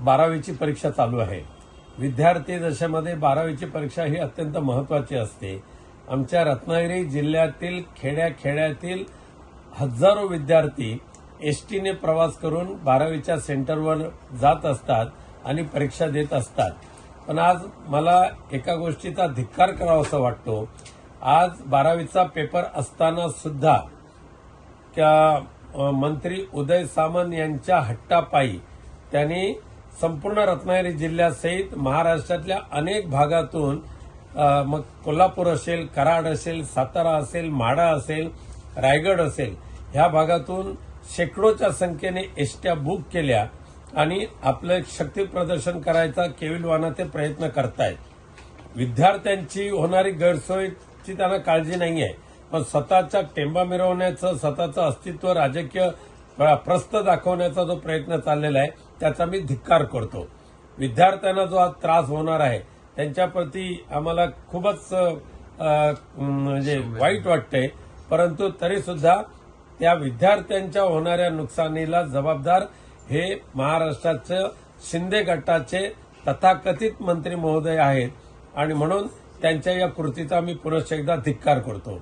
बारावीची परीक्षा चालू आहे. विद्यार्थी दशेमध्ये बारावीची परीक्षा ही अत्यंत महत्वाची असते. आमच्या रत्नागिरी जिल्ह्यातील खेड्याखेड्यातील हजारो विद्यार्थी एस टीने प्रवास करून बारावीच्या सेंटरवर जात असतात आणि परीक्षा देत असतात. पण आज मला एका गोष्टीचा धिक्कार करावासा वाटतो. आज बारावीचा पेपर असताना सुद्धा त्या मंत्री उदय सामंत यांच्या हट्टापायी त्यांनी संपूर्ण रत्नागिरी जिल्ह्यासहित महाराष्ट्रातल्या अनेक भागातून मग कोल्हापूर असेल कराड असेल सातारा असेल माढा असेल रायगड असेल ह्या भागातून शेकडोच्या संख्येने एसट्या बुक केल्या आणि आपलं शक्ती प्रदर्शन करायचा केविलवाना ते प्रयत्न करतायत. विद्यार्थ्यांची होणारी गैरसोयची त्यांना काळजी नाही आहे पण स्वतःच्या टेंबा मिरवण्याचं स्वतःचं अस्तित्व राजकीय प्रस्त प्रस्थ दाखवण्याचा जो प्रयत्न चाललेला आहे त्याचा मी धिक्कार करतो. विद्यार्थ्यांना जो आज त्रास होणार आहे त्यांच्याप्रती आम्हाला खूपच म्हणजे वाईट वाटतंय. परंतु तरी सुद्धा त्या विद्यार्थ्यांच्या होणाऱ्या नुकसानीला जबाबदार हे महाराष्ट्राचं शिंदे गटाचे तथाकथित मंत्री महोदय आहेत. आणि म्हणून त्यांच्या या कृतीचा मी पुनश्च एकदा धिक्कार करतो.